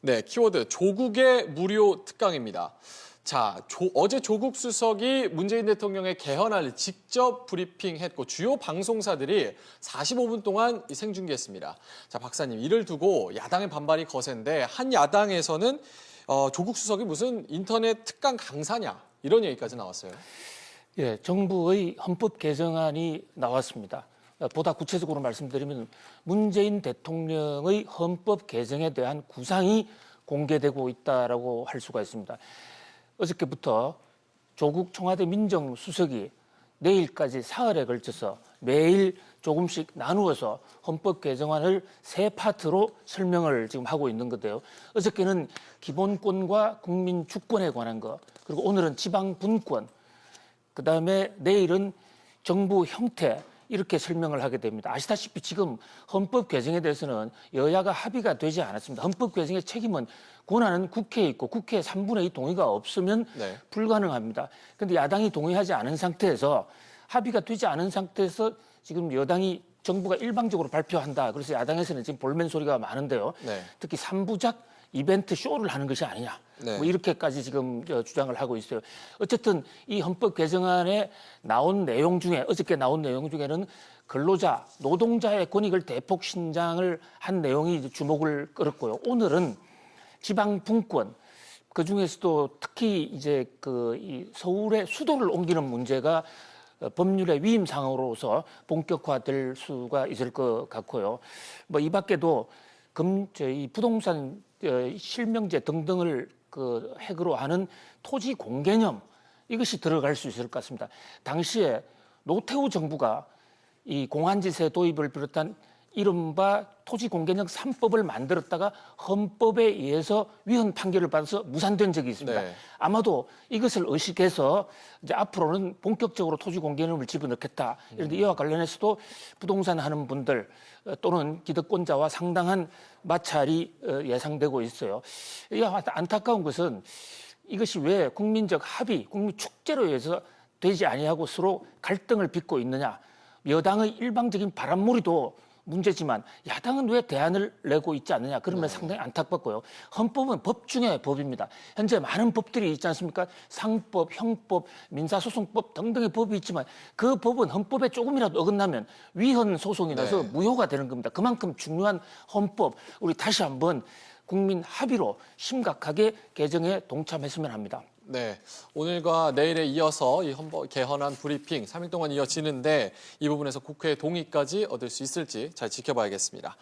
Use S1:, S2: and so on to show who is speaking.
S1: 네, 키워드 조국의 무료 특강입니다. 자, 조- 어제 조국 수석이 문재인 대통령의 개헌안을 직접 브리핑했고 주요 방송사들이 45분 동안 이 생중계했습니다. 자, 박사님 이를 두고 야당의 반발이 거센데 한 야당에서는 어, 조국 수석이 무슨 인터넷 특강 강사냐 이런 얘기까지 나왔어요.
S2: 예, 정부의 헌법 개정안이 나왔습니다. 어, 보다 구체적으로 말씀드리면 문재인 대통령의 헌법 개정에 대한 구상이 공개되고 있다라고 할 수가 있습니다. 어저께부터 조국 청와대 민정수석이 내일까지 사흘에 걸쳐서 매일 조금씩 나누어서 헌법 개정안을 세 파트로 설명을 지금 하고 있는 건데요. 어저께는 기본권과 국민 주권에 관한 것, 그리고 오늘은 지방 분권, 그 다음에 내일은 정부 형태 이렇게 설명을 하게 됩니다. 아시다시피 지금 헌법 개정에 대해서는 여야가 합의가 되지 않았습니다. 헌법 개정의 책임은 권한은 국회에 있고 국회 3분의 2 동의가 없으면
S1: 네.
S2: 불가능합니다. 그런데 야당이 동의하지 않은 상태에서 합의가 되지 않은 상태에서 지금 여당이 정부가 일방적으로 발표한다. 그래서 야당에서는 지금 볼멘 소리가 많은데요.
S1: 네.
S2: 특히 삼부작 이벤트 쇼를 하는 것이 아니냐.
S1: 네.
S2: 뭐 이렇게까지 지금 저 주장을 하고 있어요. 어쨌든 이 헌법 개정안에 나온 내용 중에 어저께 나온 내용 중에는 근로자, 노동자의 권익을 대폭 신장을 한 내용이 주목을 끌었고요. 오늘은 지방 분권 그 중에서도 특히 이제 그이 서울의 수도를 옮기는 문제가 어, 법률의 위임 상으로서 본격화될 수가 있을 것 같고요. 뭐 이 밖에도 금 저희 부동산 어, 실명제 등등을 그 핵으로 하는 토지 공개념 이것이 들어갈 수 있을 것 같습니다. 당시에 노태우 정부가 이 공안지세 도입을 비롯한 이른바 토지 공개념 3법을 만들었다가 헌법에 의해서 위헌 판결을 받아서 무산된 적이 있습니다.
S1: 네.
S2: 아마도 이것을 의식해서 이제 앞으로는 본격적으로 토지 공개념을 집어넣겠다. 이런데 이와 관련해서도 부동산 하는 분들 어, 또는 기득권자와 상당한 마찰이 어, 예상되고 있어요. 이 안타까운 것은 이것이 왜 국민적 합의, 국민 축제로 해서 되지 아니하고 서로 갈등을 빚고 있느냐. 여당의 일방적인 바람몰이도 문제지만 야당은 왜 대안을 내고 있지 않느냐 그러면 상당히 안타깝고요. 헌법은 법 중에 법입니다. 현재 많은 법들이 있지 않습니까? 상법, 형법, 민사소송법 등등의 법이 있지만 그 법은 헌법에 조금이라도 어긋나면 위헌 소송이 나서
S1: 네.
S2: 무효가 되는 겁니다. 그만큼 중요한 헌법 우리 다시 한번 국민 합의로 심각하게 개정에 동참했으면 합니다.
S1: 네, 오늘과 내일에 이어서 이 헌법 개헌안 브리핑 3일 동안 이어지는데 이 부분에서 국회 동의까지 얻을 수 있을지 잘 지켜봐야겠습니다.